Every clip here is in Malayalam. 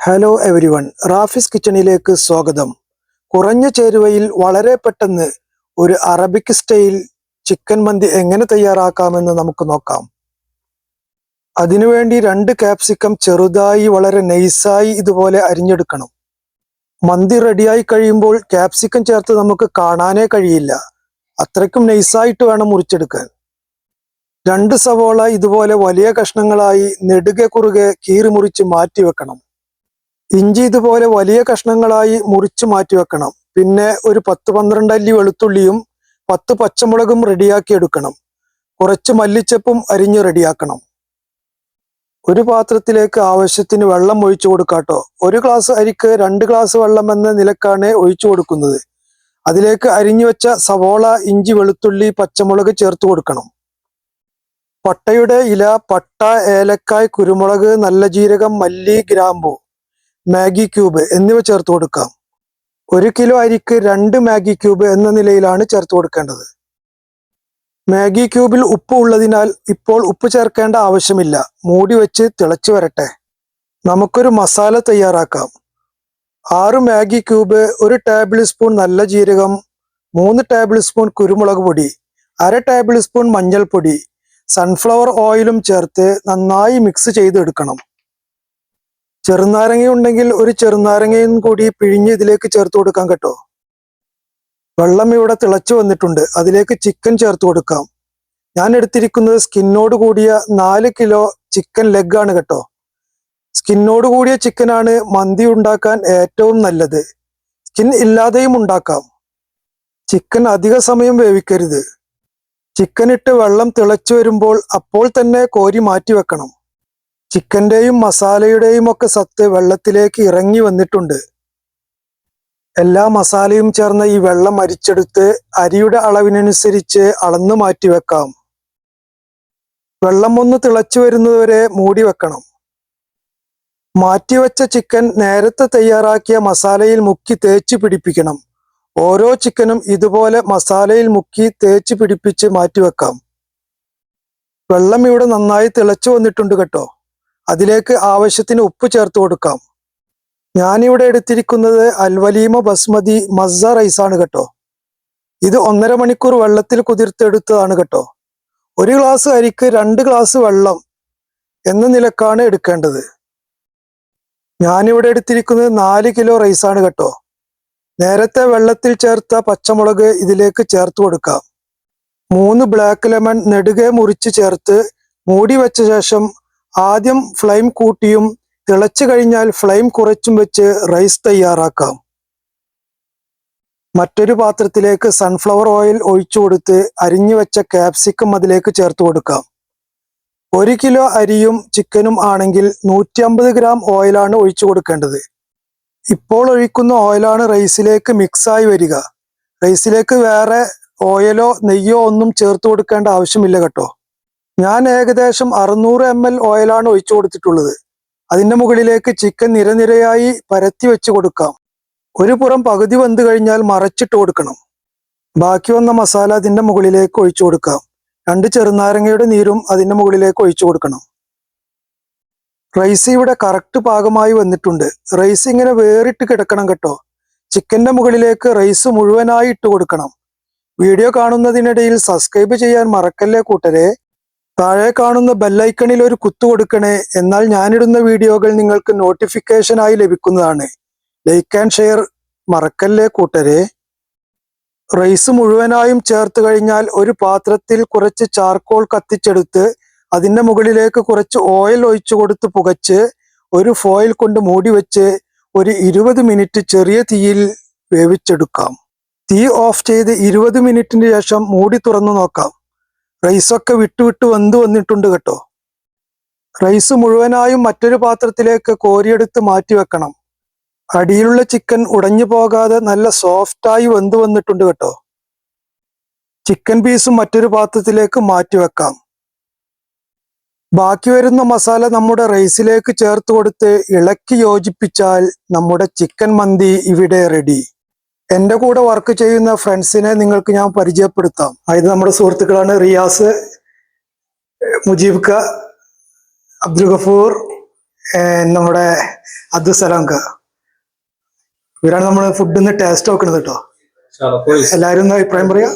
ഹലോ എവരി വൺ റാഫിസ് കിച്ചണിലേക്ക് സ്വാഗതം. കുറഞ്ഞ ചേരുവയിൽ വളരെ പെട്ടെന്ന് ഒരു അറബിക് സ്റ്റൈൽ ചിക്കൻ മന്തി എങ്ങനെ തയ്യാറാക്കാമെന്ന് നമുക്ക് നോക്കാം. അതിനുവേണ്ടി രണ്ട് കാപ്സിക്കം ചെറുതായി വളരെ നൈസായി ഇതുപോലെ അരിഞ്ഞെടുക്കണം. മന്തി റെഡിയായി കഴിയുമ്പോൾ കാപ്സിക്കം ചേർത്ത് നമുക്ക് കാണാനേ കഴിയില്ല. അത്രയ്ക്കും നൈസായിട്ട് വേണം മുറിച്ചെടുക്കാൻ. രണ്ട് സവോള ഇതുപോലെ വലിയ കഷ്ണങ്ങളായി നെടുകെ കുറുകെ കീറി മുറിച്ച് മാറ്റി വെക്കണം ഇഞ്ചി ഇതുപോലെ വലിയ കഷ്ണങ്ങളായി മുറിച്ച് മാറ്റി വെക്കണം. പിന്നെ ഒരു പത്ത് പന്ത്രണ്ട് അല്ലി വെളുത്തുള്ളിയും പത്ത് പച്ചമുളകും റെഡിയാക്കി എടുക്കണം. കുറച്ച് മല്ലിച്ചപ്പും അരിഞ്ഞ് റെഡിയാക്കണം. ഒരു പാത്രത്തിലേക്ക് ആവശ്യത്തിന് വെള്ളം ഒഴിച്ചു കൊടുക്കാട്ടോ. ഒരു ഗ്ലാസ് അരിക്ക് രണ്ട് ഗ്ലാസ് വെള്ളം എന്ന നിലക്കാണ് ഒഴിച്ചു കൊടുക്കുന്നത്. അതിലേക്ക് അരിഞ്ഞു വെച്ച സവോള ഇഞ്ചി വെളുത്തുള്ളി പച്ചമുളക് ചേർത്ത് കൊടുക്കണം. പട്ടയുടെ ഇല പട്ട ഏലക്കായ് കുരുമുളക് നല്ല ജീരകം മല്ലി ഗ്രാമ്പു മാഗി ക്യൂബ് എന്നിവ ചേർത്ത് കൊടുക്കാം. ഒരു കിലോ അരിക്ക് രണ്ട് മാഗി ക്യൂബ് എന്ന നിലയിലാണ് ചേർത്ത് കൊടുക്കേണ്ടത്. മാഗി ക്യൂബിൽ ഉപ്പ് ഉള്ളതിനാൽ ഇപ്പോൾ ഉപ്പ് ചേർക്കേണ്ട ആവശ്യമില്ല. മൂടി വെച്ച് തിളച്ചു വരട്ടെ. നമുക്കൊരു മസാല തയ്യാറാക്കാം. ആറ് മാഗി ക്യൂബ് ഒരു ടേബിൾ സ്പൂൺ നല്ല ജീരകം മൂന്ന് ടേബിൾ സ്പൂൺ കുരുമുളക് പൊടി അര ടേബിൾ സ്പൂൺ മഞ്ഞൾപ്പൊടി സൺഫ്ലവർ ഓയിലും ചേർത്ത് നന്നായി മിക്സ് ചെയ്തെടുക്കണം. ചെറുനാരങ്ങ ഉണ്ടെങ്കിൽ ഒരു ചെറുനാരങ്ങയും കൂടി പിഴിഞ്ഞ് ഇതിലേക്ക് ചേർത്ത് കൊടുക്കാം കേട്ടോ. വെള്ളം ഇവിടെ തിളച്ചു വന്നിട്ടുണ്ട്. അതിലേക്ക് ചിക്കൻ ചേർത്ത് കൊടുക്കാം. ഞാൻ എടുത്തിരിക്കുന്നത് സ്കിന്നോട് കൂടിയ നാല് കിലോ ചിക്കൻ ലെഗ് ആണ് കേട്ടോ. സ്കിന്നോട് കൂടിയ ചിക്കനാണ് മന്തി ഉണ്ടാക്കാൻ ഏറ്റവും നല്ലത്. സ്കിൻ ഇല്ലാതെയും ഉണ്ടാക്കാം. ചിക്കൻ അധിക സമയം വേവിക്കരുത്. ചിക്കൻ ഇട്ട് വെള്ളം തിളച്ചു വരുമ്പോൾ അപ്പോൾ തന്നെ കോരി മാറ്റി വെക്കണം. ചിക്കന്റെയും മസാലയുടെയും ഒക്കെ സത്ത് വെള്ളത്തിലേക്ക് ഇറങ്ങി വന്നിട്ടുണ്ട്. എല്ലാ മസാലയും ചേർന്ന ഈ വെള്ളം അരിച്ചെടുത്ത് അരിയുടെ അളവിനനുസരിച്ച് അളന്നു മാറ്റി വെക്കാം. വെള്ളം ഒന്ന് തിളച്ചു വരുന്നതുവരെ മൂടി വെക്കണം. മാറ്റിവെച്ച ചിക്കൻ നേരത്തെ തയ്യാറാക്കിയ മസാലയിൽ മുക്കി തേച്ച് പിടിപ്പിക്കണം. ഓരോ ചിക്കനും ഇതുപോലെ മസാലയിൽ മുക്കി തേച്ച് പിടിപ്പിച്ച് മാറ്റിവെക്കാം വെള്ളം ഇവിടെ നന്നായി തിളച്ചു വന്നിട്ടുണ്ട് കേട്ടോ. അതിലേക്ക് ആവശ്യത്തിന് ഉപ്പ് ചേർത്ത് കൊടുക്കാം. ഞാനിവിടെ എടുത്തിരിക്കുന്നത് അൽവലീമ ബസ്മതി മസ്സ റൈസാണ് കേട്ടോ. ഇത് ഒന്നര മണിക്കൂർ വെള്ളത്തിൽ കുതിർത്തെടുത്തതാണ് കേട്ടോ. ഒരു ഗ്ലാസ് അരിക്ക് രണ്ട് ഗ്ലാസ് വെള്ളം എന്ന നിലക്കാണ് എടുക്കേണ്ടത്. ഞാനിവിടെ എടുത്തിരിക്കുന്നത് നാല് കിലോ റൈസാണ് കേട്ടോ. നേരത്തെ വെള്ളത്തിൽ ചേർത്ത പച്ചമുളക് ഇതിലേക്ക് ചേർത്ത് കൊടുക്കാം. മൂന്ന് ബ്ലാക്ക് ലെമൺ നെടുകെ മുറിച്ച് ചേർത്ത് മൂടി വെച്ച ശേഷം ആദ്യം ഫ്ലെയിം കൂട്ടിയും തിളച്ചു കഴിഞ്ഞാൽ ഫ്ലെയിം കുറച്ചും വെച്ച് റൈസ് തയ്യാറാക്കാം. മറ്റൊരു പാത്രത്തിലേക്ക് സൺഫ്ലവർ ഓയിൽ ഒഴിച്ചു കൊടുത്ത് അരിഞ്ഞു വെച്ച ക്യാപ്സിക്കം അതിലേക്ക് ചേർത്ത് കൊടുക്കാം. ഒരു കിലോ അരിയും ചിക്കനും ആണെങ്കിൽ നൂറ്റി അമ്പത് ഗ്രാം ഓയിലാണ് ഒഴിച്ചു കൊടുക്കേണ്ടത്. ഇപ്പോൾ ഒഴിക്കുന്ന ഓയിലാണ് റൈസിലേക്ക് മിക്സായി വരിക. റൈസിലേക്ക് വേറെ ഓയിലോ നെയ്യോ ഒന്നും ചേർത്ത് കൊടുക്കേണ്ട ആവശ്യമില്ല കേട്ടോ. ഞാൻ ഏകദേശം അറുന്നൂറ് എം എൽ ഓയിലാണ് ഒഴിച്ചു കൊടുത്തിട്ടുള്ളത്. അതിന്റെ മുകളിലേക്ക് ചിക്കൻ നിരനിരയായി പരത്തി വെച്ച് കൊടുക്കാം. ഒരു പുറം പകുതി വെന്ത് കഴിഞ്ഞാൽ മറച്ചിട്ട് കൊടുക്കണം. ബാക്കി വന്ന മസാല അതിന്റെ മുകളിലേക്ക് ഒഴിച്ചു കൊടുക്കാം. രണ്ട് ചെറുനാരങ്ങയുടെ നീരും അതിന്റെ മുകളിലേക്ക് ഒഴിച്ചു കൊടുക്കണം. റൈസ് ഇവിടെ കറക്റ്റ് പാകമായി വന്നിട്ടുണ്ട്. റൈസ് ഇങ്ങനെ വേറിട്ട് കിടക്കണം കേട്ടോ. ചിക്കന്റെ മുകളിലേക്ക് റൈസ് മുഴുവനായി ഇട്ട് കൊടുക്കണം. വീഡിയോ കാണുന്നതിനിടയിൽ സബ്സ്ക്രൈബ് ചെയ്യാൻ മറക്കല്ലേ കൂട്ടരെ? താഴെ കാണുന്ന ബെല്ലൈക്കണിൽ ഒരു കുത്തു കൊടുക്കണേ. എന്നാൽ ഞാനിടുന്ന വീഡിയോകൾ നിങ്ങൾക്ക് നോട്ടിഫിക്കേഷനായി ലഭിക്കുന്നതാണ്. ലൈക്ക് ആൻഡ് ഷെയർ മറക്കല്ലേ കൂട്ടരെ? റൈസ് മുഴുവനായും ചേർത്ത് കഴിഞ്ഞാൽ ഒരു പാത്രത്തിൽ കുറച്ച് ചാർക്കോൾ കത്തിച്ചെടുത്ത് അതിന്റെ മുകളിലേക്ക് കുറച്ച് ഓയിൽ ഒഴിച്ചു കൊടുത്ത് പുകച്ച് ഒരു ഫോയിൽ കൊണ്ട് മൂടി വെച്ച് ഒരു ഇരുപത് മിനിറ്റ് ചെറിയ തീയിൽ വേവിച്ചെടുക്കാം. തീ ഓഫ് ചെയ്ത് ഇരുപത് മിനിറ്റിന് ശേഷം മൂടി തുറന്നു നോക്കാം. റൈസൊക്കെ വിട്ടു വിട്ട് വെന്ത് വന്നിട്ടുണ്ട് കേട്ടോ. റൈസ് മുഴുവനായും മറ്റൊരു പാത്രത്തിലേക്ക് കോരിയെടുത്ത് മാറ്റി വെക്കണം. അടിയിലുള്ള ചിക്കൻ ഉടഞ്ഞു പോകാതെ നല്ല സോഫ്റ്റായി വെന്ത് വന്നിട്ടുണ്ട് കേട്ടോ. ചിക്കൻ പീസും മറ്റൊരു പാത്രത്തിലേക്ക് മാറ്റി വെക്കാം. ബാക്കി വരുന്ന മസാല നമ്മുടെ റൈസിലേക്ക് ചേർത്ത് കൊടുത്ത് ഇളക്കി യോജിപ്പിച്ചാൽ നമ്മുടെ ചിക്കൻ മന്തി ഇവിടെ റെഡി. എന്റെ കൂടെ വർക്ക് ചെയ്യുന്ന ഫ്രണ്ട്സിനെ നിങ്ങൾക്ക് ഞാൻ പരിചയപ്പെടുത്താം. അതായത് നമ്മുടെ സുഹൃത്തുക്കളാണ് റിയാസ് മുജീബ് ക അബ്ദുൽ ഗഫൂർ നമ്മുടെ അബ്ദുൽ സലാം ക ഇവരാണ് നമ്മൾ ഫുഡ് നിന്ന് ടേസ്റ്റ് നോക്കുന്നത് കേട്ടോ. എല്ലാരും ഒന്ന് അഭിപ്രായം പറയാ.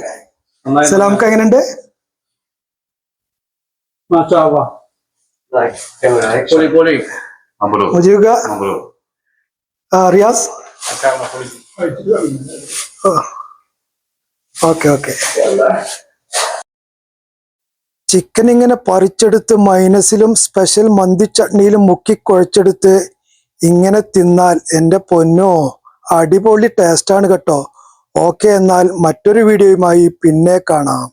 ക എങ്ങനെയുണ്ട്? Mujeeb Riyas? Okay okay chicken ഇങ്ങനെ പറിച്ചെടുത്ത് മൈനസിലും സ്പെഷ്യൽ മന്തി ചട്നിയിലും മുക്കി കുഴച്ചെടുത്ത് ഇങ്ങനെ തിന്നാൽ എന്റെ പൊന്നോ അടിപൊളി ടേസ്റ്റാണ് കേട്ടോ. ഓക്കെ എന്നാൽ മറ്റൊരു വീഡിയോയുമായി പിന്നെ കാണാം.